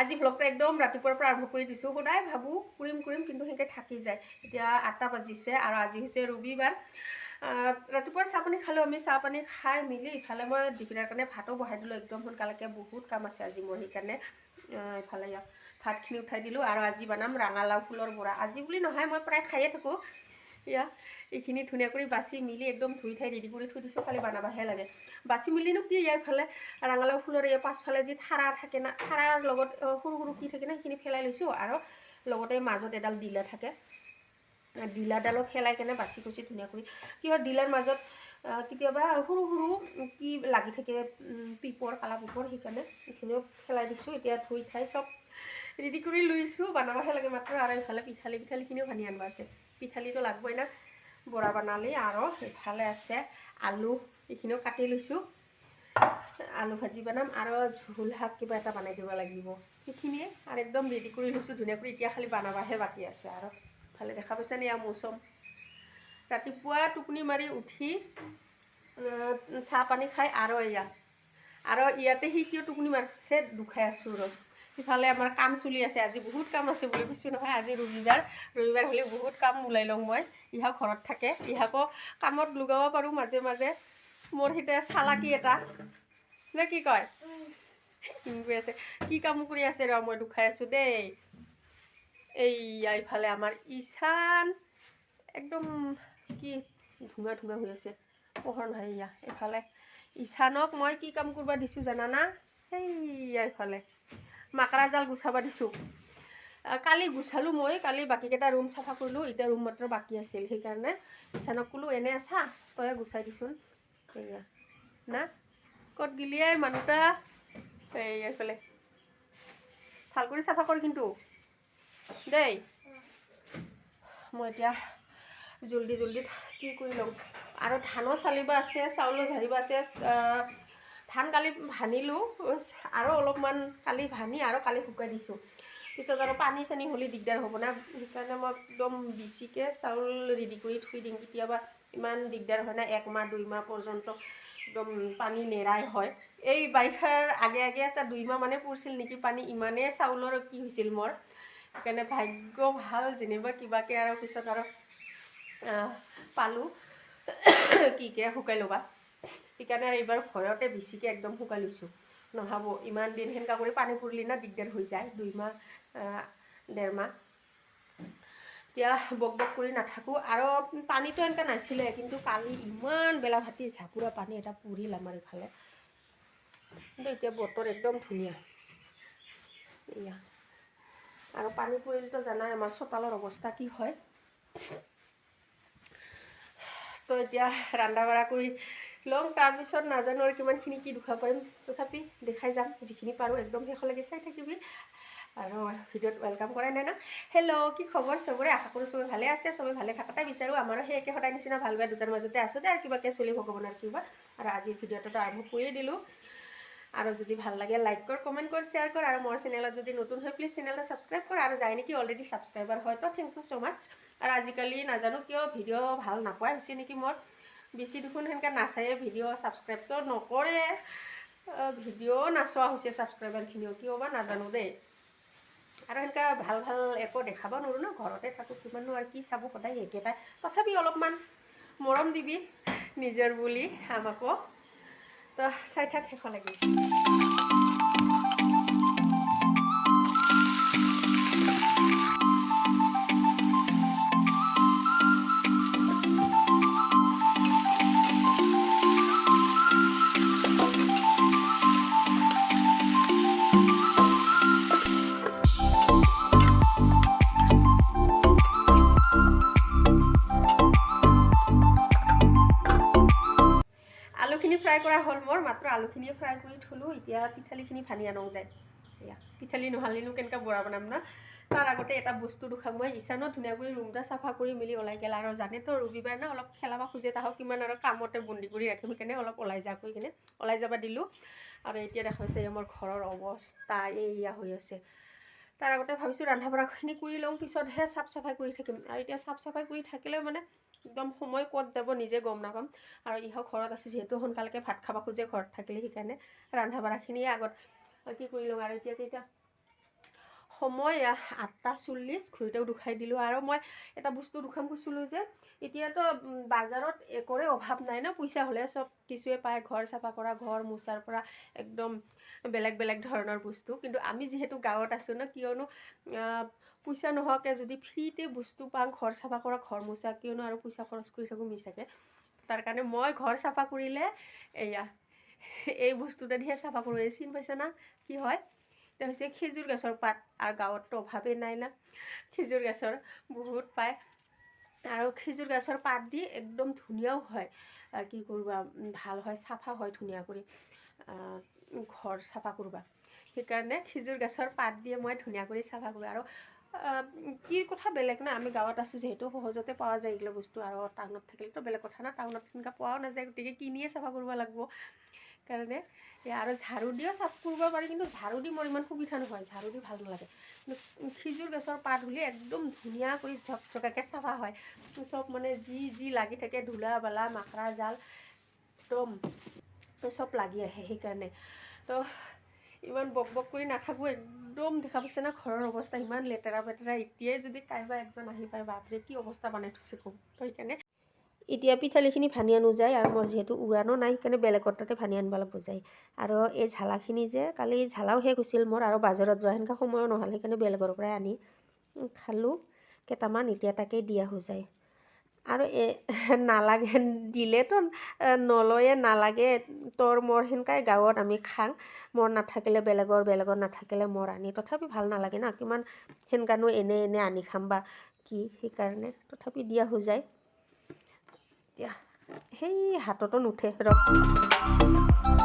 আজি ব্লগটো একদম ৰাতিপুৱাৰ পৰা আৰম্ভ কৰি দিছোঁ। সদায় ভাবোঁ কৰিম কৰিম কিন্তু সেনেকৈ থাকি যায়। এতিয়া আঠটা বাজিছে আৰু আজি হৈছে ৰবিবাৰ। ৰাতিপুৱাৰ চাহ পানী খালোঁ আমি চাহ পানী খাই মেলি ইফালে মই দীপিকাৰ কাৰণে ভাতো বহাই দিলোঁ একদম সোনকালেকে বহুত কাম আছে আজি মোৰ সেইকাৰণে ইফালে ভাতখিনি উঠাই দিলোঁ। আৰু আজি বনাম ৰঙালাও ফুলৰ বৰা। আজি বুলি নহয় মই প্ৰায় খায়ে থাকোঁ। এয়া এইখিনি ধুনীয়া কৰি বাচি মিলি একদম ধুই ঠাই ৰেডি কৰি থৈ দিছোঁ খালি বনাবহে লাগে। বাচি মিলিনো কি ইয়াৰ ফালে ৰঙালাও ফুলৰ এই পাছফালে যি থাৰা থাকে না থাৰাৰ লগত সৰু সৰু কি থাকে না সেইখিনি পেলাই লৈছোঁ আৰু লগতে মাজত এডাল ডিলা থাকে। ডিলাডালো পেলাই কেনে বাচি কুচি ধুনীয়া কৰি কি হয় ডিলাৰ মাজত কেতিয়াবা সৰু সৰু কি লাগি থাকে পিপৰ কালা পিপৰ সেইকাৰণে এইখিনিও পেলাই দিছোঁ এতিয়া ধুই ঠাই চব ৰেডি কৰি লৈছোঁ বনাবহে লাগে মাত্ৰ আৰু এইফালে পিঠালি পিঠালিখিনিও ভানি আনিব আছে। পিঠালিটো লাগবই না। বৰা বনালি আৰু এইফালে আছে আলু, এইখিনিও কাটি লৈছোঁ। আলু ভাজি বনাম আৰু ঝোল শাক কিবা এটা বনাই দিব লাগিব। সেইখিনিয়ে আৰু একদম ৰেডি কৰি লৈছোঁ ধুনীয়াকৈ এতিয়া খালি বনাবাহে বাকী আছে আৰু। ভালে দেখা পাইছে নি আৰু মৌচম? ৰাতিপুৱা টোপনি মাৰি উঠি চাহ পানী খাই আৰু এয়া। আৰু ইয়াতে সি কিয় টোপনি মাৰিছে, দুখাই আছোঁ ৰ সিফালে আমাৰ কাম চলি আছে, আজি বহুত কাম আছে বুলি কৈছোঁ নহয়, আজি ৰবিবাৰ ৰবিবাৰ হ'লে বহুত কাম ওলাই লওঁ মই ইহাক ঘৰত থাকে, ইহাকো কামত লগাব পাৰোঁ মাজে মাজে। মোৰ সিতে চালাকি এটা নে কি কয়? কিনি আছে? কি কাম কৰি আছে ৰ, মই দুখাই আছোঁ দেই। এইয়া ইফালে আমাৰ ইছান একদম কি ধুঙা ধুঙা হৈ আছে। পোহৰ নহয় ইয়া এইফালে। ইছানক মই কি কাম কৰিব দিছোঁ জানানা? সেইয়া ইফালে। মাকৰা জাল গুচাব দিছোঁ। কালি গুচালোঁ মই, কালি বাকীকেইটা ৰুম চাফা কৰিলোঁ, এতিয়া ৰুম মাত্ৰ বাকী আছিল, সেইকাৰণে ইছানক ক'লোঁ, এনে আছা তই গুচাই দিচোন। না? ক'ত গিলিয়াই মানুহটা? এই, এইফালে। ভালো কৰি চাফা কৰ কিন্তু। দেই। মই এতিয়া জল্দি জল্দি কি কৰি ল'ম? আৰু ধানো চালিব আছে চাউলো ঝাৰিব আছে ধান কালি ভানিলোঁ, আৰু অলপমান কালি ভানি আৰু কালি শুকাই দিছোঁ। পিছত আৰু পানী চানী হ'লে দিগদাৰ হ'ব না, সেইকাৰণে মই একদম বেছিকৈ চাউল ৰেডি কৰি থৈ দিম। কেতিয়াবা ইমান দিগদাৰ হয় না একমাহ দুই মাহ পৰ্যন্ত একদম পানী নেৰাই হয়। এই বাৰিষাৰ আগে আগে এটা দুই মাহ মানে পৰিছিল নেকি, পানী ইমানেই চাউলৰ কি হৈছিল মোৰ। সেইকাৰণে ভাগ্য ভালো, যেনিবা কিবাকৈ আৰু পিছত আৰু পালোঁ। কিকে শুকাই ল'বা। সেইকাৰণে আৰু এইবাৰ ভয়তে বেছিকৈ একদম শুকাই লৈছোঁ। নহ'ব ইমান দিন সেনেকা কৰি পানী পৰিলি না দিগদাৰ হৈ যায় দুই মাহ আহ, ডেৰ মাহ। এতিয়া বক বক কৰি নাথাকোঁ। আৰু পানীটো এনেকৈ নাছিলে কিন্তু কালি ইমান বেলা ভাতি ঝাপুৰা পানী এটা পৰিল আমাৰ ইফালে। কিন্তু এতিয়া বতৰ একদম ধুনীয়া। এয়া আৰু পানী পৰিলেতো জানাই আমাৰ চোতালৰ অৱস্থা কি হয়। তো এতিয়া ৰন্ধা বঢ়া কৰি ল'ম তাৰপিছত নাজানো আৰু কিমানখিনি কি দুখাব পাৰিম। তথাপি দেখাই যাম, যিখিনি পাৰোঁ, একদম শেষলৈকে চাই থাকিবি। আৰু ভিডিঅ'ত ৱেলকাম কৰাই নাই ন? হেল্ল' কি খবৰ? চবৰে? আশা কৰোঁ চবে ভালে আছে, চবে ভালে থাকোঁতে বিচাৰোঁ। আমাৰো সেই একে সদায় নিচিনা ভালো বেয়া দুটাৰ মাজতে আছোঁ দে, আৰু কিবাকৈ চলি ভগৱানৰ কিবা আৰু আজিৰ ভিডিঅ'টোতো আৰম্ভ কৰি দিলোঁ। আৰু যদি ভালো লাগে লাইক কৰ কমেণ্ট কৰ শ্বেয়াৰ কৰ, আৰু মোৰ চেনেলত যদি নতুন হয় প্লিজ চেনেলটো ছাবস্ক্ৰাইব কৰ। আৰু যায় নেকি অলৰেডি ছাবস্ক্ৰাইবাৰ হয়, তো থেংক ইউ ছ' মাছ আৰু আজিকালি নাজানো কিয়, ভিডিঅ' ভালো নাপাই হৈছে নেকি মোৰ। বেছি দেখোন সেনেকৈ নাচায়ে ভিডিঅ' ছাবস্ক্ৰাইবটো নকৰে। ভিডিঅ' নাচোৱা হৈছে ছাবস্ক্ৰাইবাৰখিনিও কিয় বা নাজানো দেই। আৰু সেনেকৈ ভালো ভালো একো দেখাব নোৱাৰোঁ ন, ঘৰতে থাকোঁ, কিমাননো আৰু কি চাব সদায় একেটাই। তথাপি অলপমান মৰম দিবি, নিজৰ বুলি আমাকো। তো চাই থাক, শেষ শেষলৈকে আলুখিনি ফ্ৰাই কৰা হ'ল মোৰ মাত্ৰ আলুখিনিয়ে ফ্ৰাই কৰি থলোঁ। এতিয়া পিঠালিখিনি ভানি আনক যায় এয়া পিঠালি নহ'লেনো কেনেকৈ বৰা বনাম না? তাৰ আগতে এটা বস্তু দুখাম মই। ইচানত ধুনীয়া কৰি ৰুমটা চাফা কৰি মেলি ওলাই গ'ল। আৰু জানেতো ৰবিবাৰ না অলপ খেলাব খোজে তাহক কিমান আৰু কামতে বন্দী কৰি ৰাখিম সেইকাৰণে অলপ ওলাই যা কৈ কিনে। ওলাই যাব দিলোঁ। আৰু এতিয়া দেখা হৈছে মোৰ ঘৰৰ অৱস্থা এইয়া হৈ আছে। তাৰ আগতে ভাবিছোঁ ৰন্ধা বঢ়াখিনি কৰি লওঁ পিছতহে চাফ চাফাই কৰি থাকিম। আৰু এতিয়া চাফ চাফাই কৰি থাকিলেও মানে একদম সময় ক'ত যাব নিজে গম নাপাম। আৰু ইহঁত ঘৰত আছে যিহেতু সোনকালকে ভাত খাব খোজে ঘৰত থাকিলে সেইকাৰণে ৰন্ধা বঢ়াখিনিয়ে আগত। কি কৰি লওঁ আৰু এতিয়া কেইটা সময় আঠটা চল্লিছ ঘড়ীতেও দুখাই দিলোঁ আৰু মই এটা বস্তু দুখাম কৈছিলোঁ যে এতিয়াতো বাজাৰত একোৰে অভাৱ নাই ন পইচা হ'লে চব কিছুৱে পায় ঘৰ চাফা কৰা ঘৰ মোচাৰ পৰা একদম বেলেগ বেলেগ ধৰণৰ বস্তু। কিন্তু আমি যিহেতু গাঁৱত আছোঁ ন কিয়নো পইচা নোহোৱাকৈ যদি ফ্ৰীতে বস্তু পাওঁ ঘৰ চাফা কৰা ঘৰ মোচা কিয়নো আৰু পইচা খৰচ কৰি থাকোঁ মিছাকৈ। তাৰ কাৰণে মই ঘৰ চাফা কৰিলে এয়া এই বস্তুটোদিহে চাফা কৰোঁ। চিন পাইছে না কি হয়? হৈছে খেজুৰ গছৰ পাত আৰু গাঁৱততো অভাৱেই নাই না। খেজুৰ গছৰ বহুত পায়। আৰু খেজুৰ গছৰ পাত দি একদম ধুনীয়াও হয়। কি কৰিবা ভাল হয় চাফা হয় ধুনীয়া কৰি। ঘৰ চাফা কৰিবা। সেইকাৰণে খেজুৰ গছৰ পাত দিয়ে মই ধুনীয়া কৰি চাফা কৰোঁ। আৰু কি কথা বেলেগ না আমি গাঁৱত আছোঁ যিহেতু সহজতে পোৱা যায় এইগিলা বস্তু। আৰু টাউনত থাকিলেতো বেলেগ কথা না টাউনত তেনেকুৱা পোৱাও নাযায় গতিকে কিনিয়ে চাফা কৰিব লাগিব। কাৰণে আৰু ঝাৰু দিও চাফ কৰিব পাৰি কিন্তু ঝাৰু দি মোৰ ইমান সুবিধা নহয় ঝাৰু দি ভাল নালাগে। খেজুৰ গছৰ পাত হ'লে একদম ধুনীয়া কৰি ঝকঝকাকৈ চাফা হয়। চব মানে যি যি লাগি থাকে ধূলা বালা মাকৰা জাল একদম চব লাগি আহে সেইকাৰণে। তো ইমান বক বক কৰি নাথাকোঁ একদম দেখা পাইছে না ঘৰৰ অৱস্থা ইমান লেতেৰা পেতেৰা এতিয়াই যদি কাইবা একজন আহি পায় বাপৰে কি অৱস্থা বনাই থৈছে ক'ম তো সেইকাৰণে এতিয়া পিঠালিখিনি ভানি আনো যায় আৰু মই যিহেতু উৰানো নাই সেইকাৰণে বেলেগৰ তাতে ভানি আনিব লাগিব যায়। আৰু এই ঝালাখিনি যে কালি ঝালাও শেষ হৈছিল মোৰ আৰু বাজাৰত যোৱা সেনেকুৱা সময়ো নহ'ল সেইকাৰণে বেলেগৰ পৰাই আনি খালোঁ। কেইটামান এতিয়া তাকেই দিয়া হৈ যায়। আৰু এ নালাগে দিলেতো নলয়ে নালাগে। তোৰ মোৰ সেনেকাই গাঁৱত আমি খাং মোৰ নাথাকিলে বেলেগৰ বেলেগৰ নাথাকিলে মোৰ আনি। তথাপি ভাল নালাগে না কিমান সেনেকানো এনে এনে আনি খাম বা কি সেইকাৰণে তথাপি দিয়া হৈ যায়। এতিয়া সেই হাততো নুঠে ৰ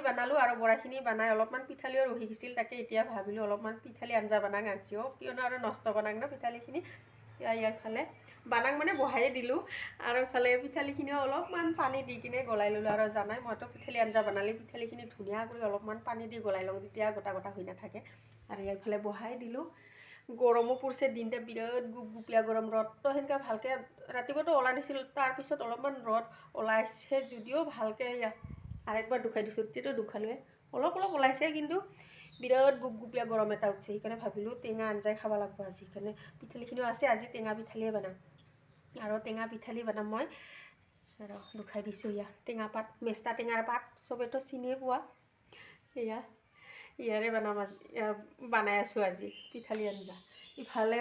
বৰাখিনি বনালোঁ আৰু বৰাখিনি বনাই অলপমান পিঠালিও ৰহি গৈছিল তাকে এতিয়া ভাবিলোঁ অলপমান পিঠালি আঞ্জা বনাং আনচিও কিয়নো আৰু নষ্ট বনাং ন পিঠালিখিনি। ইয়াৰ ইয়াৰফালে বানাং মানে বহাই দিলোঁ। আৰু ইফালে পিঠালিখিনিও অলপমান পানী দি কিনে গলাই ল'লোঁ। আৰু জানাই মইতো পিঠালি আঞ্জা বনালে পিঠালিখিনি ধুনীয়া কৰি অলপমান পানী দি গলাই লওঁ। তেতিয়া গোটা গোটা হৈ নাথাকে। আৰু ইয়াৰফালে বহাই দিলোঁ। গৰমো পৰিছে দিনতে বিৰাট গুপগুপীয়া গৰম। ৰ'দটো সেনেকৈ ভালকৈ ৰাতিপুৱাতো ওলাই নাছিলোঁ। তাৰপিছত অলপমান ৰ'দ ওলাইছে যদিও ভালকৈ একবাৰ দুখাই দিছোঁ তেতিয়াতো দুখালোৱে অলপ অলপ ওলাইছে কিন্তু বিৰাট গুপগুপীয়া গৰম এটা উঠছে সেইকাৰণে ভাবিলোঁ টেঙা আঞ্জাই খাব লাগিব আজি। সেইকাৰণে পিঠালিখিনিও আছে আজি টেঙা পিঠালিয়ে বনাম। আৰু টেঙা পিঠালি বনাম মই। আৰু দুখাই দিছোঁ ইয়া টেঙা পাত মেষ্টা টেঙাৰ পাত চবেতো চিনিয়ে পোৱা। এয়া ইয়াৰে বনাম আজি বনাই আছোঁ আজি পিঠালি আঞ্জা। ইফালে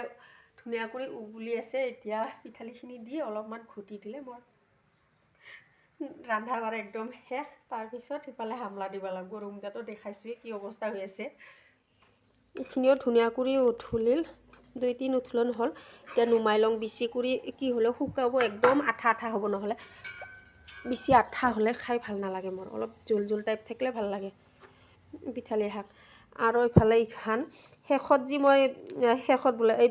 ধুনীয়া কৰি উবলি আছে এতিয়া পিঠালিখিনি দি অলপমান ঘুটি দিলে মই। ৰান্ধা বাঢ়া একদম শেষ। তাৰপিছত সিফালে হামলা দিব লাগিব। ৰুমজাটো দেখাইছোঁৱে কি অৱস্থা হৈ আছে। এইখিনিও ধুনীয়া কৰি উঠলিল দুই তিন উঠলন হ'ল। এতিয়া নুমাই লওঁ বেছি কৰি কি হ'লেও শুকাব। একদম আঠা আঠা হ'ব নহ'লে। বেছি আঠা হ'লে খাই ভাল নালাগে মোৰ। অলপ জোল জোল টাইপ থাকিলে ভাল লাগে। পিঠালি শাক আৰু ইফালে ইখান শেষত যি মই শেষত বোলে এই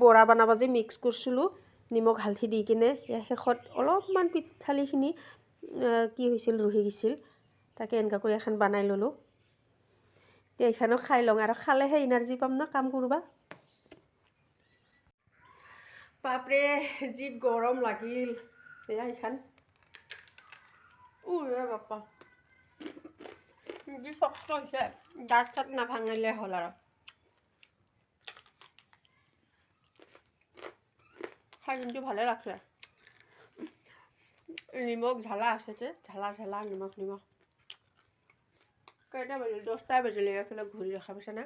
বৰা বনাব যে মিক্স কৰিছিলোঁ নিমখ হালধি দি কিনে শেষত অলপমান পিঠালিখিনি কি হৈছিল ৰুহি গৈছিল তাকে এনেকুৱা কৰি এখন বনাই ল'লোঁ। এতিয়া এইখনো খাই লওঁ আৰু খালেহে এনাৰ্জি পাম ন কাম কৰবা। বাপৰে যি গৰম লাগিল। এয়া এইখন। বাপা। যি শক্ত হৈছে দাঁত চাত নাভাঙিলে হ'ল আৰু। খাই কিন্তু ভালে লাগিছে। নিমখ ঝালা আছে যে ঝালা ঝালা নিমখ নিমখ। কেইটা বাজিল দহটাই বাজিলে এইফালে ঘূৰি দেখা পাইছেনে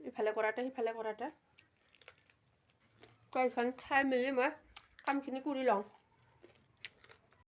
ইফালে কৰাতে সিফালে কৰাতে। তো এইখন খাই মেলি মই কামখিনি কৰি লওঁ।